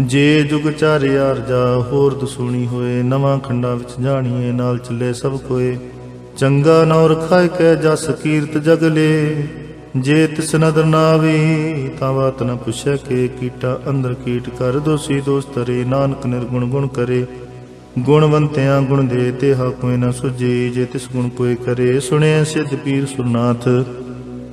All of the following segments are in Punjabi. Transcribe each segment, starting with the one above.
ਜੇ ਜੁਗ ਚਾਰਿਆ ਰਜਾ ਹੋਰ ਦਸੂਣੀ ਹੋਏ, ਨਵਾਂ ਖੰਡਾਂ ਵਿੱਚ ਜਾਣੀਏ, ਨਾਲ ਚੱਲੇ ਸਭ ਕੋਏ। ਚੰਗਾ ਨੌ ਰਖਾਇ ਕੈ ਜਸ ਕੀਰਤ ਜਗਲੇ ਜੇ ਤਿਸ ਨਦਰ ਨਾਵੇ ਤਾਂ ਬਾਤ ਨ ਪੁੱਛੈ ਕੇ, ਕੀਟਾ ਅੰਦਰ ਕੀਟ ਕਰ ਦੋਸੀ ਦੋਸਤ ਤਰੇ ਨਾਨਕ ਨਿਰਗੁਣ ਗੁਣ ਕਰੇ। ਗੁਣਵੰਤਿਆਂ ਗੁਣ ਦੇ ਤੇ ਹਾ ਕੋਈ ਨ ਸੁਜੇ ਜੇ ਤਿਸ ਗੁਣ ਕੋਈ ਕਰੇ ਸੁਣਿਆ ਸਿੱਧ ਪੀਰ ਸੁਰਨਾਥ।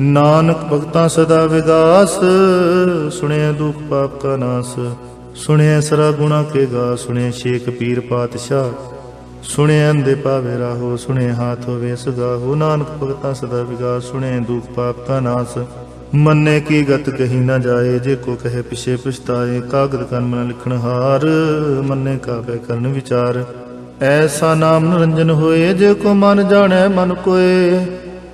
ਨਾਨਕ ਭਗਤਾ ਸਦਾ ਵਿਗਾਸ ਸੁਣਿਆ ਦੁਖ ਪਾਪ ਕਾ ਨਾਸ ਸੁਣਿਆ ਸਰਾ ਗੁਣਾ ਕੇ ਗਾ ਸੁਣਿਆ ਸ਼ੇਖ ਪੀਰ ਪਾਤਸ਼ਾਹ ਸੁਣਿਆ ਅੰਦੇ ਪਾਵੇ ਰਾਹੋ ਸੁਣਿਆ ਹਾਥ ਹੋਵੇ ਸਗਾਹੋ, ਨਾਨਕ ਭਗਤਾ ਸਦਾ ਵਿਗਾਸ ਸੁਣਿਆ ਦੁਖ ਪਾਪ ਕਾ ਨਾਸ। ਮੰਨੇ ਕੀ ਗਤ ਕਹੀ ਨਾ ਜਾਏ, ਜੇ ਕੋ ਕਹੇ ਪਿਛੇ ਪਛਤਾਏ, ਕਾਗਦ ਕਰਮ ਨ ਲਿਖਣ ਹਾਰ, ਮੰਨੇ ਕਾਬੇ ਕਰਨ ਵਿਚਾਰ। ਐਸਾ ਨਾਮ ਨਿਰੰਜਨ ਹੋਏ, ਜੇ ਕੋ ਮਨ ਜਾਣੈ ਮਨ ਕੋਏ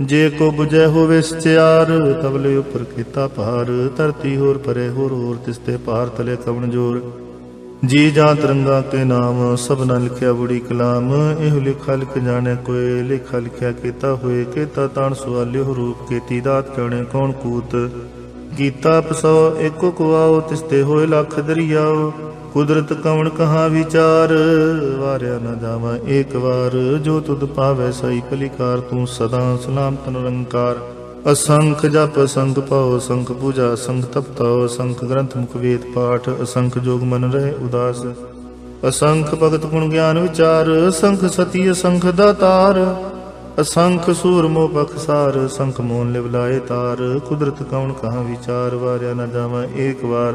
ਜੇ ਕੋ 부ਜੈ ਹੋਵੇ ਸਚਿਆਰ ਤਬਲੇ ਉਪਰ ਕੀਤਾ ਭਾਰ। ਧਰਤੀ ਹੋਰ ਪਰੇ ਹੋਰ ਹੋਰ, ਤਿਸ ਤੇ ਭਾਰ ਤਲੇ ਕਵਣ ਜੋਰ। ਜੀ ਜਾਂ ਤਰੰਗਾ ਕੇ ਨਾਮ ਸਭਨਾ ਲਿਖਿਆ ਬੁੜੀ ਕਲਾਮ। ਇਹ ਲਿਖਾ ਲਿਖ ਜਾਣੇ ਕੋਏ, ਲਿਖਾ ਲਿਖਿਆ ਕੀਤਾ ਹੋਏ। ਕੀਤਾ ਤਾਣ ਸਵਾਲਿਓ ਰੂਪ, ਕੀਤੀ ਦਾਤ ਜਾਣੇ ਕੌਣ ਕੂਤ। ਗੀਤਾ ਪਸੋ, ਏਕੋ ਕੁਆਓ, ਤਿਸ ਹੋਏ ਲੱਖ ਦਰਿਆਓ। ਕੁਦਰਤ ਕਵਣ ਕਹਾ ਵਿਚਾਰ? ਵਾਰਿਆ ਨਾ ਜਾਵਾਂ ਏਕ ਵਾਰ, ਜੋ ਤੁਧ ਪਾਵੈ ਸਈ ਭਲੀਕਾਰ ਤੂੰ ਸਦਾ ਸਲਾਮਤ ਨਿਰੰਕਾਰ ਅਸੰਖ ਜਪ ਅਸੰਖ ਪਾਉ ਸੰਖ ਪੂਜਾ ਅਸੰਖ ਤਪਤਾਉ ਸੰਖ ਗ੍ਰੰਥ ਮੁਖ ਵੇਦ ਪਾਠ, ਅਸੰਖ ਜੋਗ ਮਨ ਰਹੇ ਉਦਾਸ। ਅਸੰਖ ਭਗਤ ਗੁਣ ਗਿਆਨ ਵਿਚਾਰ, ਸੰਖ ਸਤੀ ਅਸੰਖ ਦਾਤਾਰ ਅਸੰਖ ਸੂਰ ਮੋ ਬਖਸਾਰ ਸੰਖ ਮੋਨ ਲਿਵ ਲਾਏ ਤਾਰ। ਕੁਦਰਤ ਕਵਣ ਕਹਾ ਵਿਚਾਰ? ਵਾਰਿਆ ਨਾ ਜਾਵਾਂ ਏਕ ਵਾਰ।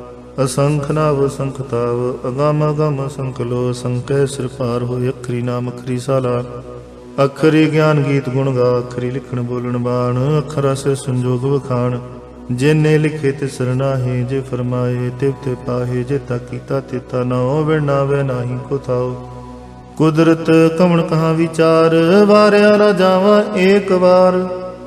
ਅਸੰਖ ਨਾਵ ਸੰਖ ਤਾਵ, ਅਗਮ ਅਗਮ ਅਸੰਖ ਲੋ ਅਸੰਖੈ ਸਿਰ ਪਾਰ ਹੋਏ ਅਖਰੀ ਨਾਮ ਅਖਰੀ ਸਾਲਾ। ਅਖਰੀ ਗਿਆਨ ਗੀਤ ਗੁਣ ਗਾ, ਅਖਰੀ ਲਿਖਣ ਬੋਲਣ ਬਾਣ, ਅਖਰ ਸੇ ਸੰਜੋਗ ਵਖਾਣ। ਜਿਨੇ ਲਿਖੇ ਤੇ ਸਰਨਾਹੇ ਜੇ ਫਰਮਾਏ ਤਿਵ ਤੇ ਪਾਹੇ, ਜੇ ਤਾ ਕੀਤਾ ਤਿਤਾ ਨਾ ਵਿਣਾਵੇ ਨਾਹੀ ਕੋ ਥਾਉ। ਕੁਦਰਤ ਕਵਣ ਕਹਾ ਵਿਚਾਰ, ਵਾਰਿਆ ਨਾ ਜਾਵਾਂ ਏਕ ਵਾਰ।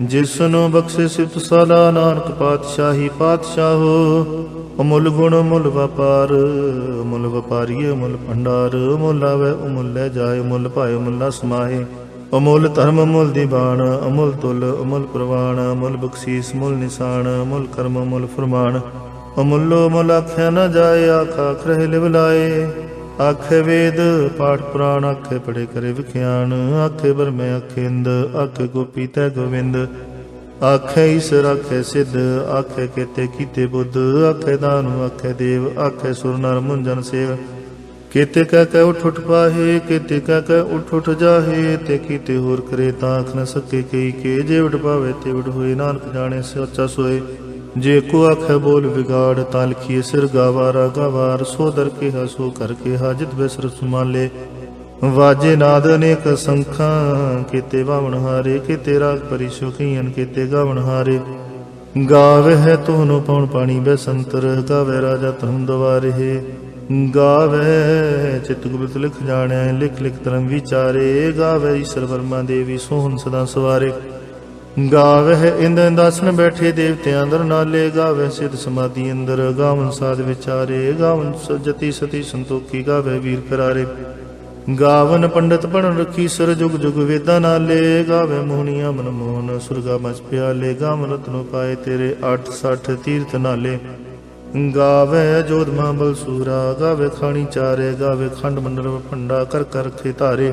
ਜਿਸ ਨੂੰ ਬਖਸ਼ੇ ਸਿਫਤ ਸਦਾ ਨਾਨਕ ਪਾਤਸ਼ਾਹੀ ਪਾਤਸ਼ਾਹੋ, ਅਮੁੱਲ ਗੁਣ ਮੁੱਲ ਵਪਾਰ ਮੁੱਲ ਵਪਾਰੀਏ ਮੁੱਲ ਭੰਡਾਰ ਮੁੱਲ ਆਵੇ ਅਮੁੱਲ ਲੈ ਜਾਏ ਮੁੱਲ ਭਾਏ ਮੁੱਲ ਸਮਾਏ ਅਮੁੱਲ ਧਰਮ ਮੁੱਲ ਦੀਵਾਨ ਅਮੁੱਲ ਤੁਲ ਅਮੁੱਲ ਪ੍ਰਵਾਨ ਅਮੁੱਲ ਬਖਸ਼ੀਸ ਮੁੱਲ ਨਿਸ਼ਾਨ, ਅਮੁੱਲ ਕਰਮ ਮੁੱਲ ਫਰਮਾਨ। ਅਮੁੱਲੋ ਮੁੱਲ ਆਖਿਆ ਨਾ ਜਾਏ, ਆਖਾ ਆਖ ਰਹੇ ਲਿਵ ਲਾਏ। ਆਖੇ ਵੇਦ, ਪਾਠ ਪੁਰਾਣ ਆਖੇ ਪੜੇ ਕਰੇ ਵਿਖਿਆਨ। ਆਖੇ ਬਰਮੇ ਆਖੇ ਇੰਦ ਗੋਪੀ ਤੈ ਗੋਵਿੰਦ। ਆਖੇ ਈਸਰ ਆਖੇ ਸਿੱਧ, ਆਖੇ ਕੇਤੇ ਕੀਤੇ ਬੁੱਧ। ਆਖੇ ਦਾਨੁ ਆਖੇ ਦੇਵ, ਆਖੇ ਸੁਰ ਨਰ ਮੁੰਜਨ ਸੇਵ। ਕੀਤੇ ਕਹਿ ਕਹਿ ਉਠ ਉਠ ਪਾਹੇ, ਕੀਤੇ ਕਹਿ ਕਹਿ ਉਠ ਉਠ ਜਾਹੇ। ਤੇ ਕੀਤੇ ਹੋਰ ਕਰੇ ਤਾਂ ਆਖ ਨ ਸਕੇ ਕਈ ਕੇ। ਜੇ ਉਡ ਪਾਵੇ ਤੇ ਉਡ ਹੋਏ, ਨਾਨਕ ਜਾਣੇ ਸੱਚਾ ਸੋਏ। ਜੇ ਕੋ ਆਖੇ ਬੋਲ ਵਿਗਾੜ ਤਾਂ ਸਿਰ ਗਾਵਾਰਾ, ਗਾਵਾਰ ਸੋ ਦਰ ਕੇ ਹਸੋ ਕਰ ਹਾਜਤ ਬਿਸਰ ਸੁਮਾਲੇ ਵਾਜੇ ਨਾਦ ਅਨੇਕ ਸੰਖਾਂ, ਕੀਤੇ ਬਾਵਣ ਹਾਰੇ, ਕੀਤੇ ਰਾਗ ਪਰਿਸ਼ੋ ਕੀਨ ਗਾਵਣ ਹਾਰੇ। ਗਾਵੇ ਹੈ ਤੋਨੋ ਪਉਣ ਪਾਣੀ ਬੈਸੰਤਰ ਗਾਵੇ ਰਾਜਾ ਧਰਮ ਦਵਾਰੇ। ਗਾਵੇ ਚਿਤ ਗੁਪਤ ਲਿਖ ਜਾਣੈ, ਲਿਖ ਲਿਖ ਧਰਮ ਵਿਚਾਰੇ। ਗਾਵੇ ਈਸ਼ਰ ਵਰਮਾ ਦੇਵੀ, ਸੋਹਣ ਸਦਾ ਸਵਾਰੇ। ਗਾਵੇ ਇੰਦ ਇੰਦਾਸਨ ਬੈਠੇ ਦੇਵਤਿਆਂ ਅੰਦਰ, ਨਾਲੇ ਗਾਵੇ ਸਿਧ ਸਮਾਧੀ ਅੰਦਰ। ਗਾਵਨ ਸਾਧ ਵਿਚਾਰੇ, ਗਾਵਨ ਸਜਤੀ ਸਤੀ ਸੰਤੋਖੀ ਗਾਵੇ ਵੀਰ ਕਰਾਰੇ। ਗਾਵਨ ਪੰਡਤ ਪੜਨ ਰਖੀ ਸਰ ਜੁਗ ਜੁਗ ਵੇਦਾਂ ਨਾਲੇ। ਗਾਵੇ ਮੋਹਣੀਆਂ ਮਨ ਮੋਹਨ, ਸੁਰਗਾ ਮਚ ਪਿਆਲੇ। ਗਾਵਨ ਰਤਨੋ ਪਾਏ ਤੇਰੇ 860 ਤੀਰਥ ਨਾਲੇ। ਗਾਵੇ ਜੋਧ ਮਾਂਬਲ ਸੂਰਾ ਗਾਵੈ ਖਾਣੀ ਚਾਰੇ। ਗਾਵੈ ਖੰਡ ਮੰਡਲ ਭੰਡਾ ਕਰ ਕਰ ਰਖੇ ਧਾਰੇ।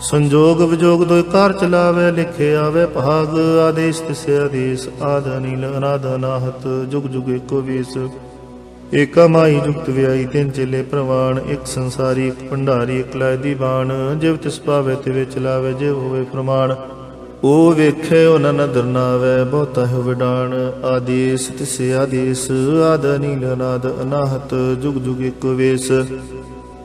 ਸੰਜੋਗ ਵਿਜੋਗ ਦੋਇ ਕਾਰ ਚਲਾਵੇ ਲਿਖੇ ਆਵੇ ਭਾਗ, ਆਦੇਸ਼ ਤਿਸੇ ਆਦੇਸ਼ ਆਦ ਨੀਲ ਅਨਾਦ ਅਨਾਹਤ, ਜੁਗ ਜੁਗ ਇੱਕੋ ਵੇਸ। ਏਕਾ ਮਾਈ ਜੁਗਤ ਵਿਆਈ ਤਿੰਨ ਚੇਲੇ ਪ੍ਰਵਾਨ, ਇੱਕ ਸੰਸਾਰੀ, ਇੱਕ ਭੰਡਾਰੀ, ਇੱਕ ਲੈ ਦੀ ਬਾਣ ਜਿਵ ਤਿਸ ਪਾਵੇ ਤੇ ਵਿੱਚ ਜਿਵ ਹੋਵੇ ਪ੍ਰਮਾਣ ਉਹ ਵੇਖੇ ਉਹ ਨਦਰ ਨਾਵੇ, ਬਹੁਤਾ ਹੈ ਵਿਡਾਣ ਆਦੇਸ ਤਿਸੇ ਆਦੇਸ ਆਦ ਨੀਲ ਅਨਾਦ ਅਨਾਹਤ, ਜੁਗ ਜੁਗ ਇੱਕੋ ਵੇਸ।